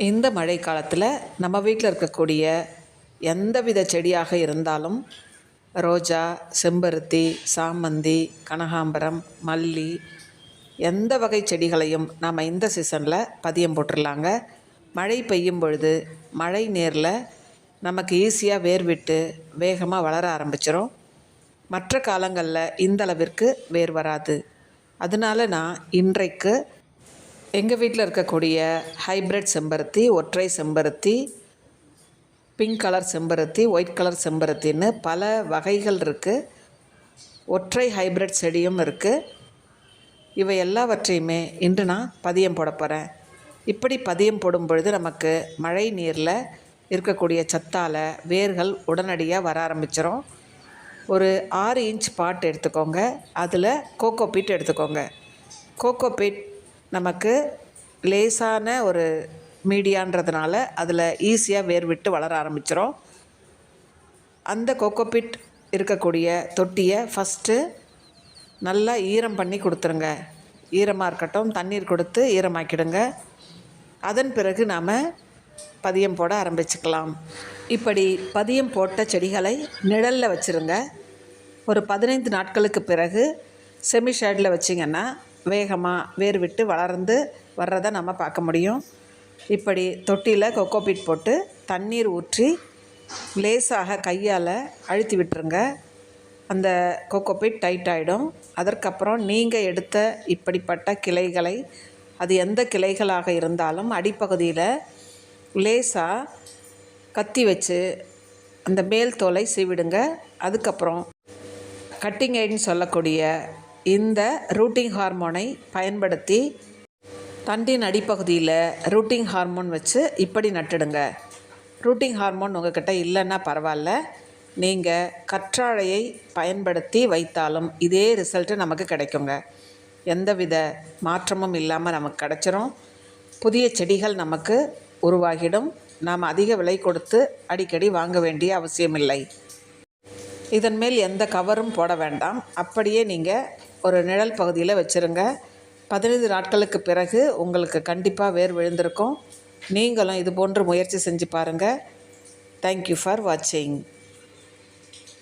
இந்த மழை காலத்தில் நம்ம வீட்டில் இருக்கக்கூடிய எந்தவித செடியாக இருந்தாலும் ரோஜா செம்பருத்தி சாமந்தி கனகாம்பரம் மல்லி எந்த வகை செடிகளையும் நாம் இந்த சீசனில் பதியம் போட்டுடலாங்க மழை பெய்யும் பொழுது மழை நேரில் நமக்கு ஈஸியாக வேர் விட்டு வேகமாக வளர ஆரம்பிச்சிடும் மற்ற காலங்களில் இந்த அளவிற்கு வேர் வராது. அதனால நான் இன்றைக்கு எங்கள் வீட்டில் இருக்கக்கூடிய ஹைப்ரிட் செம்பருத்தி ஒற்றை செம்பருத்தி பிங்க் கலர் செம்பருத்தி ஒயிட் கலர் செம்பருத்தின்னு பல வகைகள் இருக்குது ஒற்றை ஹைப்ரிட் செடியும் இருக்குது இவை எல்லாவற்றையுமே இன்று நான் பதியம் போட போகிறேன் இப்படி பதியம் போடும் பொழுது நமக்கு மழை நீரில் இருக்கக்கூடிய சத்தால் வேர்கள் உடனடியாக வர ஆரம்பிச்சிடும் ஒரு ஆறு இன்ச் பாட் எடுத்துக்கோங்க. அதில் கோகோ பீட் எடுத்துக்கோங்க. கோகோ பீட் நமக்கு லேசான ஒரு மீடியான்றதுனால அதில் ஈஸியாக வேர் விட்டு வளர ஆரம்பிச்சிடும் அந்த கோகோபிட் இருக்கக்கூடிய தொட்டியை ஃபஸ்ட்டு நல்லா ஈரம் பண்ணி கொடுத்துருங்க. ஈரமாக இருக்கட்டும் தண்ணீர் கொடுத்து ஈரமாக்கிடுங்க. அதன் பிறகு நாம் பதியம் போட ஆரம்பிச்சுக்கலாம். இப்படி பதியம் போட்ட செடிகளை நிழலில் வச்சுருங்க. ஒரு பதினைந்து நாட்களுக்கு பிறகு செமி ஷேடில் வச்சிங்கன்னா வேகமாக வேர் விட்டு வளர்ந்து வர்றதை நம்ம பார்க்க முடியும். இப்படி தொட்டியில் கொக்கோபீட் போட்டு தண்ணீர் ஊற்றி லேசாக கையால் அழுத்தி விட்டுருங்க. அந்த கொக்கோபீட் டைட் ஆகிடும் அதற்கப்புறம் நீங்கள் எடுத்த இப்படிப்பட்ட கிளைகளை அது எந்த கிளைகளாக இருந்தாலும் அடிப்பகுதியில் லேசாக கத்தி வச்சு அந்த மேல் தோலை சீவிடுங்க. அதுக்கப்புறம் கட்டிங் எய்ட்னு சொல்லக்கூடிய இந்த ரூட்டிங் ஹார்மோனை பயன்படுத்தி தண்டின் அடிப்பகுதியில் ரூட்டிங் ஹார்மோன் வச்சு இப்படி நட்டுடுங்க. ரூட்டிங் ஹார்மோன் உங்ககிட்ட இல்லைன்னா பரவாயில்ல. நீங்கள் கற்றாழையை பயன்படுத்தி வைத்தாலும் இதே ரிசல்ட்டு நமக்கு கிடைக்குங்க. எந்தவித மாற்றமும் இல்லாமல் நமக்கு கிடச்சிரும். புதிய செடிகள் நமக்கு உருவாகிடும். நாம் அதிக விலை கொடுத்து அடிக்கடி வாங்க வேண்டிய அவசியமில்லை. இதன் மேல் எந்த கவரும் போட வேண்டாம். அப்படியே நீங்கள் ஒரு நிழல் பகுதியில் வச்சுருங்க. பதினைந்து நாட்களுக்கு பிறகு உங்களுக்கு கண்டிப்பாக வேர் விழுந்திருக்கும். நீங்களும் இது போன்று முயற்சி செஞ்சு பாருங்கள் தேங்க்யூ ஃபார் வாட்சிங்